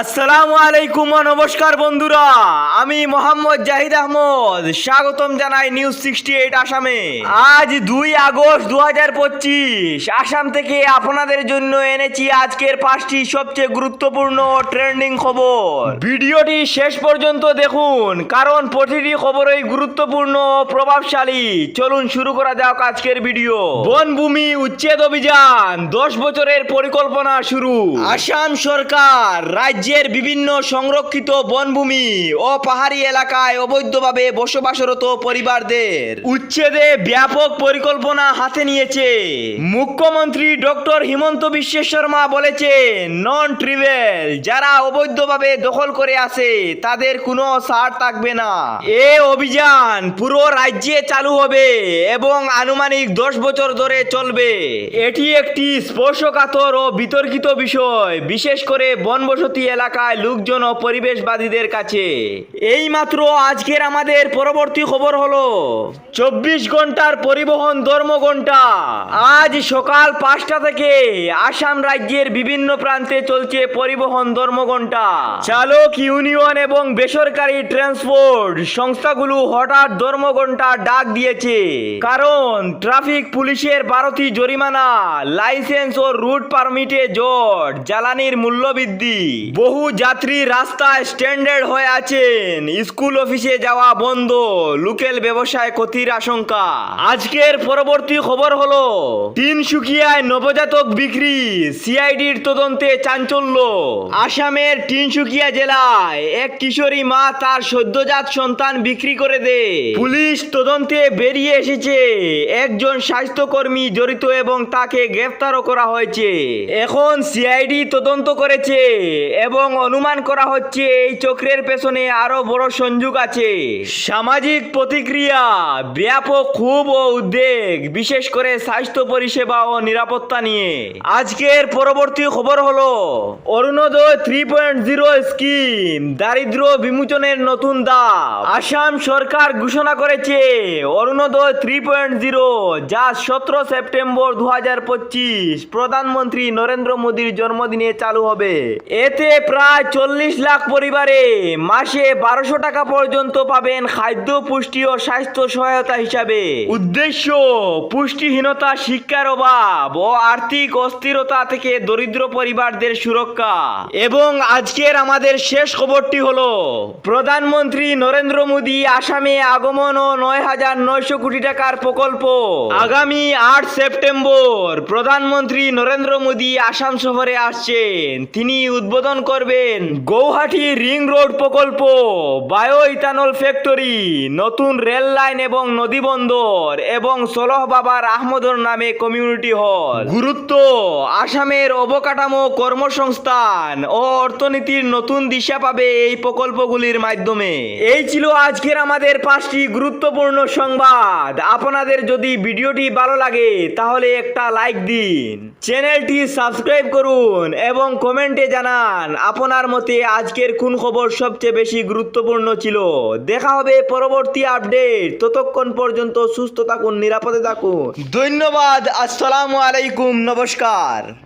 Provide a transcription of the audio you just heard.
আসসালামু আলাইকুম নমস্কার বন্ধুরা। আমি মোহাম্মদ জাহিদ আহমদ। স্বাগতম জানাই নিউজ সিক্সটি এইট আসামে। আজ দুই আগস্ট দু হাজার পঁচিশ। আসাম থেকে আপনাদের জন্য এনেছি আজকের পাঁচটি সবচেয়ে গুরুত্বপূর্ণ ট্রেন্ডিং খবর। ভিডিওটি শেষ পর্যন্ত দেখুন, কারণ প্রতিটি খবরই গুরুত্বপূর্ণ প্রভাবশালী। চলুন শুরু করা যাক আজকের ভিডিও। বনভূমি উচ্ছেদ অভিযান, দশ বছরের পরিকল্পনা শুরু। আসাম সরকার রাজ্যের বিভিন্ন সংরক্ষিত বনভূমি ও পাহাড়ি এলাকায় অবৈধভাবে বসবাসরত পরিবারদের উচ্ছেদে ব্যাপক পরিকল্পনা হাতে নিয়েছে। মুখ্যমন্ত্রী ডক্টর হিমন্ত বিশ্ব শর্মা বলেছেন, নন ট্রিভেল যারা অবৈধভাবে দখল করে আছে, তাদের কোনো ছাড় থাকবে না। এ অভিযান পুরো রাজ্যে চালু হবে এবং আনুমানিক দশ বছর ধরে চলবে। এটি একটি স্পর্শকাতর ও বিতর্কিত বিষয়, বিশেষ করে বনবসতি এলাকায় লোকজন ও পরিবেশবাদীদের কাছে। এই মাত্র আজকের আমাদের পরবর্তী খবর হলো চব্বিশ ঘণ্টার পরিবহন ধর্মঘণ্টা। আজ সকাল পাঁচটা থেকে আসাম রাজ্যের বিভিন্ন প্রান্তে চলছে পরিবহন ধর্মঘণ্টা। চালক ইউনিয়ন এবং বেসরকারি ট্রান্সপোর্ট সংস্থাগুলো হঠাৎ ধর্মঘণ্টা ডাক দিয়েছে। কারণ ট্রাফিক পুলিশের বারোটি জরিমানা লাইসেন্স ও রুট পারমিটে জট জ্বালানির মূল্য বৃদ্ধি। বহু যাত্রী রাস্তায় স্ট্যান্ডার্ড হয়ে আছেন। স্কুল অফিসে যাওয়া বন্ধ, লোকেল ব্যবসায় ক্ষতির আশঙ্কা। আজকের পরবর্তী খবর হলো তিনসুকিয়ায় নবজাতক বিক্রি, সিআইডির তদন্তে চাঞ্চল্য। আসামের তিনসুকিয়া জেলায় এক কিশোরী মা তার সদ্যজাত সন্তান বিক্রি করে দে। পুলিশ তদন্তে বেরিয়ে এসেছে। একজন স্বাস্থ্যকর্মী জড়িত এবং তাকে গ্রেফতারও করা হয়েছে। এখন সিআইডি তদন্ত করেছে। এবং অনুমান করা হচ্ছে এই চক্রের পেছনে আরও বড় সংযোগ আছে। সামাজিক প্রতিক্রিয়া, ব্যাপক খুব ও উদ্বেগ, বিশেষ করে স্বাস্থ্য পরিষেবা ও নিরাপত্তা নিয়ে। আজকের পরবর্তী খবর হলো, Orunodoi three point zero scheme দারিদ্র বিমোচনের নতুন দাব আসাম সরকার ঘোষণা করেছে অরুণোদয় থ্রি পয়েন্ট জিরো, যা সতেরো সেপ্টেম্বর দু প্রধানমন্ত্রী নরেন্দ্র মোদীর জন্মদিনে চালু হবে। এতে প্রায় চল্লিশ লাখ পরিবারে মাসে বারোশো টাকা পর্যন্ত পাবেন খাদ্য, পুষ্টি ও স্বাস্থ্য সহায়তা হিসাবে। উদ্দেশ্য, পুষ্টিহীনতা, শিক্ষার অভাব ও আর্থিক অস্থিরতা থেকে দরিদ্র পরিবারদের সুরক্ষা। এবং আজকের আমাদের শেষ খবরটি হলো, প্রধানমন্ত্রী নরেন্দ্র মোদী আসামে আগমন ও নয় হাজার নয়শো কোটি টাকার প্রকল্প। আগামী আট সেপ্টেম্বর প্রধানমন্ত্রী নরেন্দ্র মোদী আসাম সফরে আসছেন। তিনি উদ্বোধন করবেন গৌহাটি রিং রোড প্রকল্প বায়ো ইথানল ফ্যাক্টরি নতুন রেল লাইন এবং নদী বন্দর এবং সলহ বাবার আহমদর নামে কমিউনিটি হল। গুরুত্ব। আসামের অবকাঠামো কর্মসংস্থান ও অর্থনীতির নতুন দিশা পাবে এই প্রকল্পগুলির মাধ্যমে। এই ছিল আজকের আমাদের পাঁচটি গুরুত্বপূর্ণ সংবাদ। আপনাদের যদি ভিডিওটি ভালো লাগে তাহলে একটা লাইক দিন। চ্যানেলটি সাবস্ক্রাইব করুন এবং কমেন্টে জানান আপনার মতে আজকের কোন খবর সবচেয়ে বেশি গুরুত্বপূর্ণ ছিল? দেখা হবে পরবর্তী আপডেট। ততক্ষণ পর্যন্ত সুস্থ থাকুন, নিরাপদে থাকুন। ধন্যবাদ, আসসালামু আলাইকুম, নমস্কার।